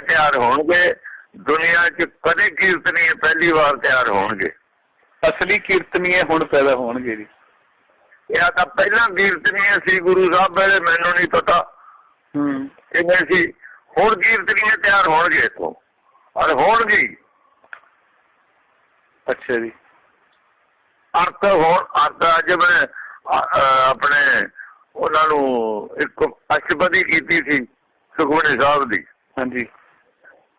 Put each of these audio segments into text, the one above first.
ਤਿਆਰ ਹੋਣਗੇ ਦੁਨੀਆ 'ਚ ਕਦੇ ਕੀਰਤਨੀ ਪਹਿਲੀ ਵਾਰ ਤਿਆਰ ਹੋਣਗੇ। ਅਸਲੀ ਕੀਰਤਨੀਏ ਹੁਣ ਪੈਦਾ ਹੋਣਗੇ ਜੀ। ਇਹ ਤਾਂ ਪਹਿਲਾਂ ਕੀਰਤਨੀ ਸੀ ਗੁਰੂ ਸਾਹਿਬ ਵੇਲੇ ਮੈਨੂੰ ਨਹੀਂ ਪਤਾ। ਹੂੰ। ਕਿਵੇਂ ਸੀ? ਹੁਣ ਕੀਰਤਨੀਏ ਤਿਆਰ ਹੋਣਗੇ ਇਥੋਂ। ਔਰ ਹੋਣਗੇ। ਅੱਛਾ ਜੀ। ਅਰਥ ਹੋਣ ਅਰਥ ਅੱਜ ਮੈਂ ਆਪਣੇ ਉਹਨਾਂ ਨੂੰ ਇੱਕ ਅਸ਼ਪਦੀ ਕੀਤੀ ਸੀ ਸੁਖਮਨੀ ਸਾਹਿਬ ਦੀ। ਹਾਂਜੀ।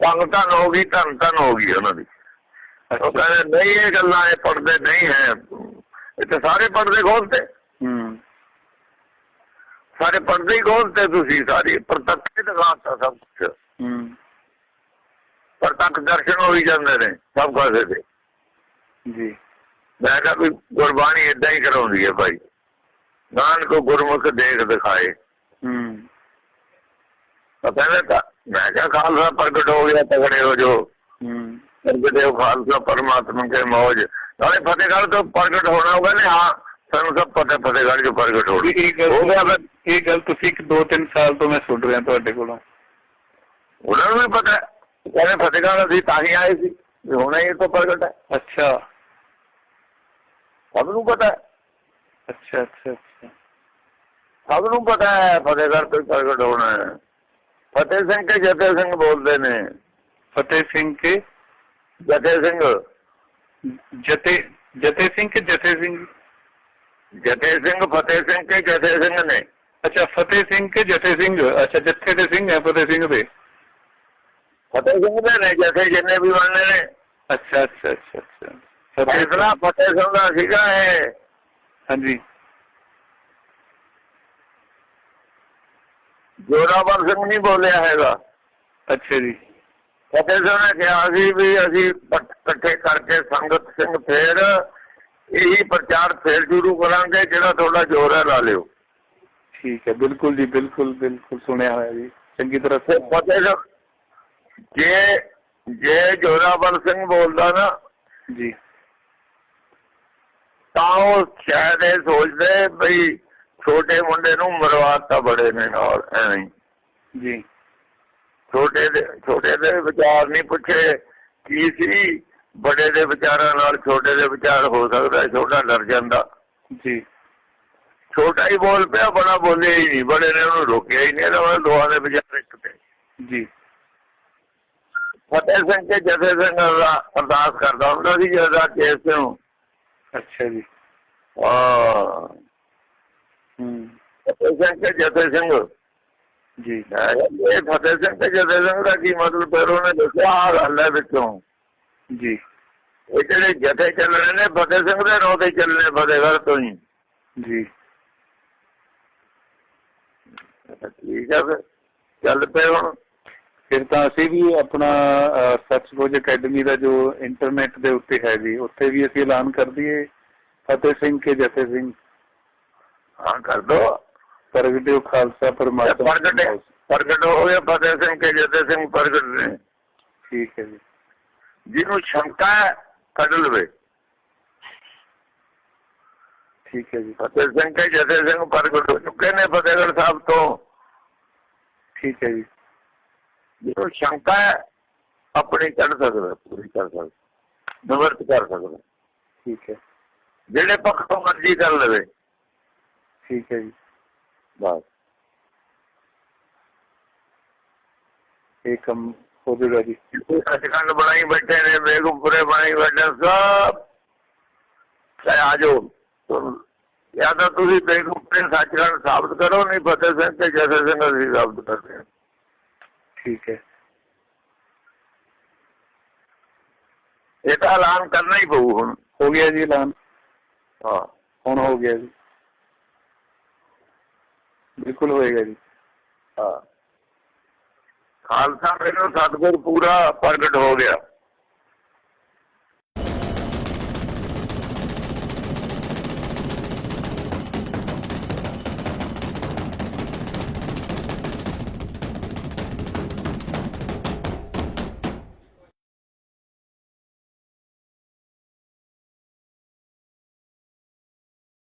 ਧੰਨ ਧੰਨ ਹੋ ਗਈ ਧੰਨ ਧੰਨ ਹੋ ਗਈ ਉਹਨਾਂ ਦੀ। ਉਹ ਕਹਿੰਦੇ ਨਹੀਂ ਇਹ ਗੱਲਾਂ ਇਹ ਪੜਦੇ ਨਹੀਂ ਹੈ। ਇਹ ਤਾਂ ਸਾਰੇ ਪੜਦੇ ਖੋਲਤੇ ਹੂੰ। ਸਾਰੇ ਪੜਦੇ ਹੀ ਖੋਲਤੇ ਤੁਸੀਂ ਸਾਰੀ ਪ੍ਰਤੱਖ ਦਿਖਾਤਾ ਸਭ ਕੁਝ ਹੂੰ। ਪ੍ਰਤੱਖ ਦਰਸ਼ਨ ਹੋਈ ਜਾਂਦੇ ਨੇ ਸਭ ਕਾਸੇ ਦੇ। ਜੀ। ਮੈਂ ਕਿਹਾ ਵੀ ਗੁਰਬਾਣੀ ਇਦਾਂ ਹੀ ਕਰਾਉਂਦੀ ਹੈ ਭਾਈ। ਨਾਨਕ ਗੁਰਮੁਖ ਦੇਖ ਦਿਖਾਏ। ਹੂੰ। ਤਾਂ ਕਹਿੰਦੇ ਤਾਂ ਮੈਂ ਕਿਹਾ ਖਾਲਸਾ ਪ੍ਰਗਟ ਹੋ ਗਿਆ ਤਗੜੇ ਹੋ ਜੋ ਹੂੰ ਪ੍ਰਗਟੇ ਹੋ ਖਾਲਸਾ ਪਰਮਾਤਮਾ ਕੇ ਮੌਜ ਨਾਲੇ ਫਤਿਹਗੜ੍ਹ ਤੋਂ ਪ੍ਰਗਟ ਹੋਣਾ ਹੋਗਾ ਨੇ ਹਾਂ ਸਾਨੂੰ ਸਭ ਪਤਾ ਫਤਿਹਗੜ੍ਹ ਜੋ ਪ੍ਰਗਟ ਹੋ ਵੀ ਗਈ ਇਹ ਗੱਲ ਹੋ ਗਿਆ ਫਿਰ ਇਹ ਗੱਲ ਤੁਸੀਂ ਇੱਕ ਦੋ ਤਿੰਨ ਸਾਲ ਤੋਂ ਮੈਂ ਸੁਣ ਰਿਹਾ ਤੁਹਾਡੇ ਕੋਲੋਂ ਉਹਨਾਂ ਨੂੰ ਵੀ ਪਤਾ ਹੈ। ਕਹਿੰਦੇ ਫਤਿਹਗੜ੍ਹ ਅਸੀਂ ਤਾਂ ਹੀ ਆਏ ਸੀ ਵੀ ਹੋਣਾ ਹੀ ਇਹ ਤੋਂ ਪ੍ਰਗਟ ਹੈ ਅੱਛਾ ਸਭ ਨੂੰ ਪਤਾ ਹੈ ਅੱਛਾ ਅੱਛਾ ਅੱਛਾ ਸਭ ਨੂੰ ਪਤਾ ਹੈ ਫਤਿਹਗੜ੍ਹ ਤੋਂ ਹੀ ਪ੍ਰਗਟ ਹੋਣਾ ਹੈ ਫਤਿਹ ਸਿੰਘ ਕੇ ਜਥੇ ਸਿੰਘ ਬੋਲਦੇ ਨੇ ਫਤਿਹ ਸਿੰਘ ਕੇ ਜਥੇ ਸਿੰਘ ਜਤੇ ਜਤੇ ਸਿੰਘ ਕੇ ਜਥੇ ਸਿੰਘ ਜਥੇ ਸਿੰਘ ਫਤਿਹ ਸਿੰਘ ਕੇ ਜਥੇ ਸਿੰਘ ਨੇ ਅੱਛਾ ਫਤਿਹ ਸਿੰਘ ਕੇ ਜਥੇ ਸਿੰਘ ਅੱਛਾ ਜਥੇ ਦੇ ਸਿੰਘ ਹੈ ਫਤਿਹ ਸਿੰਘ ਦੇ ਫਤਿਹ ਸਿੰਘ ਦੇ ਨੇ ਜਥੇ ਜਿੰਨੇ ਵੀ ਬਣਨੇ ਨੇ ਅੱਛਾ ਅੱਛਾ ਅੱਛਾ ਅੱਛਾ ਫਤਿਹ ਫੈਸਲਾ ਫਤਿਹ ਸਿੰਘ ਦਾ ਸੀਗਾ ਇਹ ਹਾਂਜੀ ਜੋਰਾਵਰ ਸਿੰਘ ਨਹੀਂ ਬੋਲਿਆ ਹੈਗਾ। ਅੱਛਾ ਜੀ। ਫਤਿਹ ਸਿੰਘ ਨੇ ਕਿਹਾ ਸੀ ਵੀ ਅਸੀਂ ਇਕੱਠੇ ਕਰਕੇ ਸੰਗਤ ਸਿੰਘ ਫੇਰ ਇਹੀ ਪ੍ਰਚਾਰ ਫੇਰ ਸ਼ੁਰੂ ਕਰਾਂਗੇ ਜਿਹੜਾ ਤੁਹਾਡਾ ਜ਼ੋਰ ਹੈ ਲਾ ਲਿਓ। ਠੀਕ ਹੈ ਬਿਲਕੁਲ ਜੀ ਬਿਲਕੁਲ ਬਿਲਕੁਲ ਸੁਣਿਆ ਹੋਇਆ ਜੀ। ਚੰਗੀ ਤਰ੍ਹਾਂ ਸੁਣਿਆ। ਫਤਿਹ ਸਿੰਘ ਜੇ ਜੇ ਜੋਰਾਵਰ ਸਿੰਘ ਬੋਲਦਾ ਨਾ ਜੀ। ਤਾਂ ਉਹ ਸ਼ਾਇਦ ਇਹ ਸੋਚਦੇ ਬਈ ਛੋਟੇ ਮੁੰਡੇ ਨੂੰ ਮਰਵਾਤਾ ਬੜੇ ਨੇ ਨਾਲ ਐਵੇਂ। ਜੀ। ਛੋਟੇ ਦੇ ਛੋਟੇ ਦੇ ਵਿਚਾਰ ਨਹੀਂ ਪੁੱਛੇ ਕੀ ਸੀ ਬੜੇ ਦੇ ਵਿਚਾਰਾਂ ਨਾਲ ਛੋਟੇ ਦੇ ਵਿਚਾਰ ਹੋ ਸਕਦਾ ਛੋਟਾ ਡਰ ਜਾਂਦਾ। ਜੀ। ਛੋਟਾ ਹੀ ਬੋਲ ਪਿਆ ਬੜਾ ਬੋਲਿਆ ਹੀ ਨਹੀਂ ਬੜੇ ਨੇ ਉਹਨੂੰ ਰੋਕਿਆ ਹੀ ਨਹੀਂ ਇਹਨਾਂ ਦੋਹਾਂ ਦੇ ਵਿਚਾਰ ਇੱਕ ਤੇ। ਜੀ। ਫਤਿਹ ਸਿੰਘ ਕੇ ਜਥੇ ਸਿੰਘ ਦਾ ਅਰਦਾਸ ਕਰਦਾ ਹੁੰਦਾ ਸੀ ਜਿਹਦਾ ਕੇਸ ਤੋਂ ਅੱਛਾ ਜੀ। ਆ ਫਤਿਹ ਸਿੰਘ ਜਥੇ ਸਿੰਘ। ਜੀ। ਇਹ ਫਤਿਹ ਸਿੰਘ ਤੇ ਜਥੇ ਸਿੰਘ ਦਾ ਕੀ ਮਤਲਬ ਫਿਰ ਉਹਨੇ ਦੱਸਿਆ ਆ ਗੱਲ ਹੈ ਵਿੱਚੋਂ। ਜੀ। ਇਹ ਜਿਹੜੇ ਜਥੇ ਚੱਲਣੇ ਨੇ ਫਤਿਹ ਸਿੰਘ ਦੇ ਨਾਂ ਤੇ ਚੱਲਣੇ ਫਤਿਹਗੜ੍ਹ ਤੋਂ ਹੀ। ਜੀ। ਠੀਕ ਹੈ ਫਿਰ। ਚੱਲ ਪਏ ਹੁਣ। ਫਿਰ ਤਾਂ ਅਸੀਂ ਵੀ ਆਪਣਾ ਅਹ, ਸੱਚਖੋਜ ਅਕੈਡਮੀ ਦਾ ਜੋ ਇੰਟਰਨੈਟ ਦੇ ਉੱਤੇ ਹੈ ਜੀ ਉੱਥੇ ਵੀ ਅਸੀਂ ਐਲਾਨ ਕਰ ਦਈਏ। ਫਤਿਹ ਸਿੰਘ ਕੇ ਜਥੇ ਸਿੰਘ। ਹਾਂ ਕਰ ਦੋ। ਪ੍ਰਗਟਿਓ ਖਾਲਸਾ ਪਰਮਾਤਮਾ ਪ੍ਰਗਟ ਪ੍ਰਗਟ ਹੋ ਗਿਆ ਫਤਿਹ ਸਿੰਘ ਕੇ ਜਥੇ ਸਿੰਘ ਪ੍ਰਗਟ ਨੇ। ਠੀਕ ਹੈ ਜੀ। ਜਿਹਨੂੰ ਸ਼ੰਕਾ ਕੱਢ ਲਵੇ। ਠੀਕ ਹੈ ਜੀ। ਫਤਿਹ ਸਿੰਘ ਕੇ ਜਥੇ ਸਿੰਘ ਪ੍ਰਗਟ ਹੋ ਚੁੱਕੇ ਨੇ ਫਤਿਹਗੜ੍ਹ ਸਾਹਿਬ ਤੋਂ। ਠੀਕ ਹੈ ਜੀ। ਜਿਹਨੂੰ ਸ਼ੰਕਾ ਹੈ ਆਪਣੀ ਕੱਢ ਸਕਦਾ ਪੂਰੀ ਕਰ ਸਕਦਾ ਨਿਵਰਤ ਕਰ ਸਕਦਾ। ਠੀਕ ਹੈ। ਜਿਹੜੇ ਪੱਖ ਮਰਜ਼ੀ ਕਰ ਲਵੇ। ਠੀਕ ਹੈ ਜੀ। ਬਸ। ਇਹ ਕੰਮ ਹੋ ਜਾਏਗਾ ਜੀ ਸੱਚਖੰਡ ਬਣਾਈ ਬੈਠੇ ਨੇ ਬੇਗਮਪੁਰੇ ਬਣਾਈ ਬੈਠੇ ਸਭ। ਚਾਹੇ ਆ ਜਾਓ। ਤੁਹਾਨੂੰ- ਜਾਂ ਤਾਂ ਤੁਸੀਂ ਬੇਗਮਪੁਰੇ ਸੱਚਖੰਡ ਸਾਬਤ ਕਰੋ ਨਹੀਂ ਫਤਿਹ ਸਿੰਘ ਤੇ ਜਥੇ ਸਿੰਘ ਅਸੀਂ ਸਾਬਤ ਕਰਦੇ ਹਾਂ। ਠੀਕ ਹੈ। ਇਹ ਤਾਂ ਐਲਾਨ ਕਰਨਾ ਹੀ ਪਊ ਹੁਣ। ਹੋ ਗਿਆ ਜੀ ਐਲਾਨ। ਹਾਂ। ਹੁਣ ਹੋ ਗਿਆ ਜੀ। ਬਿਲਕੁਲ ਹੋਏਗਾ ਜੀ। ਹਾਂ। ਖਾਲਸਾ ਮੈਨੂੰ ਸਤਿਗੁਰ ਪੂਰਾ ਪ੍ਰਗਟ ਹੋ ਗਿਆ।